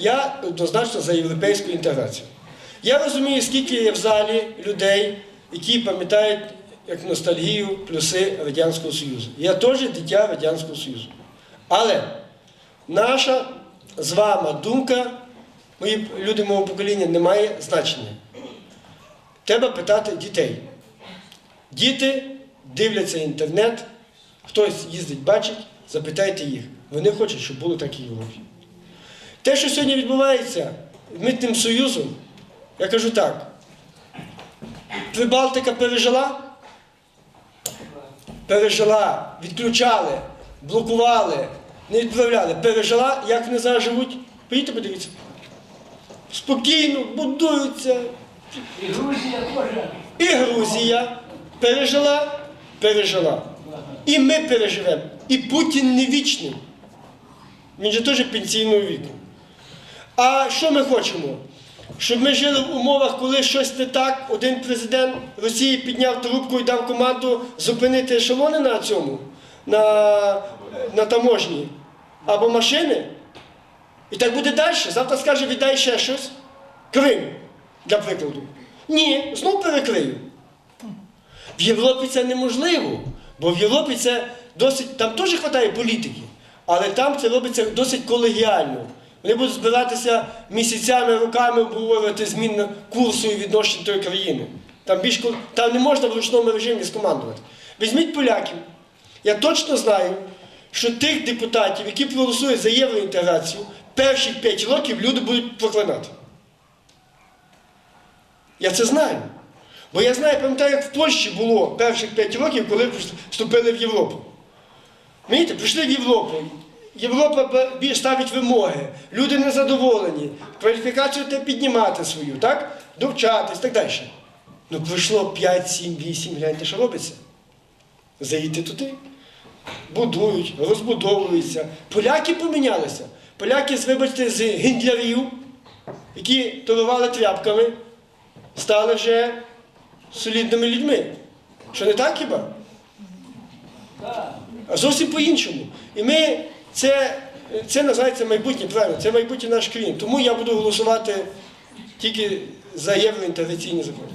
я однозначно за європейську інтеграцію. Я розумію, скільки є в залі людей, які пам'ятають як ностальгію плюси Радянського Союзу. Я теж дитя Радянського Союзу. Але наша з вами думка, мої люди мого покоління, не має значення. Треба питати дітей. Діти дивляться інтернет, хтось їздить, бачить, запитайте їх. Вони хочуть, щоб було так і в Європі. Те, що сьогодні відбувається з митним союзом, я кажу так. Прибалтика пережила? Пережила, відключали, блокували, не відправляли. Пережила, як вони зараз живуть? Поїдьте, подивіться. Спокійно, будуються, І Грузія теж. і Грузія пережила, пережила. І ми переживемо. І Путін не вічний. Він же теж пенсійного віку. А що ми хочемо? Щоб ми жили в умовах, коли щось не так, один президент Росії підняв трубку і дав команду зупинити ешелони на цьому, на, на таможні або машини. І так буде далі. Завтра скаже, віддай ще щось. Крим, для прикладу. Ні, знов перекрию. В Європі це неможливо, бо в Європі це досить, там теж вистачає політики, але там це робиться досить колегіально. Вони будуть збиратися місяцями, роками обговорювати зміну курсу і відношення тої країни. Там, більш, там не можна в ручному режимі скомандувати. Візьміть поляків. Я точно знаю, що тих депутатів, які проголосують за євроінтеграцію, перших 5 років люди будуть проклинати. Я це знаю. Бо я знаю, пам'ятаю, як в Польщі було перших 5 років, коли вступили в Європу. Розумієте, прийшли в Європу. Європа ставить вимоги, люди незадоволені, кваліфікацію треба піднімати свою, так? Довчатись так далі. Ну пройшло 5, 7, 8, гляньте, що робиться. Заїдьте туди. Будують, розбудовуються. Поляки помінялися. Поляки, вибачте, з гендлярів, які торгували тряпками, стали вже солідними людьми. Що не так хіба? А зовсім по-іншому. І ми це, це називається майбутнє, правильно, це майбутнє наш країн. Тому я буду голосувати тільки за євроінтеграційні закони.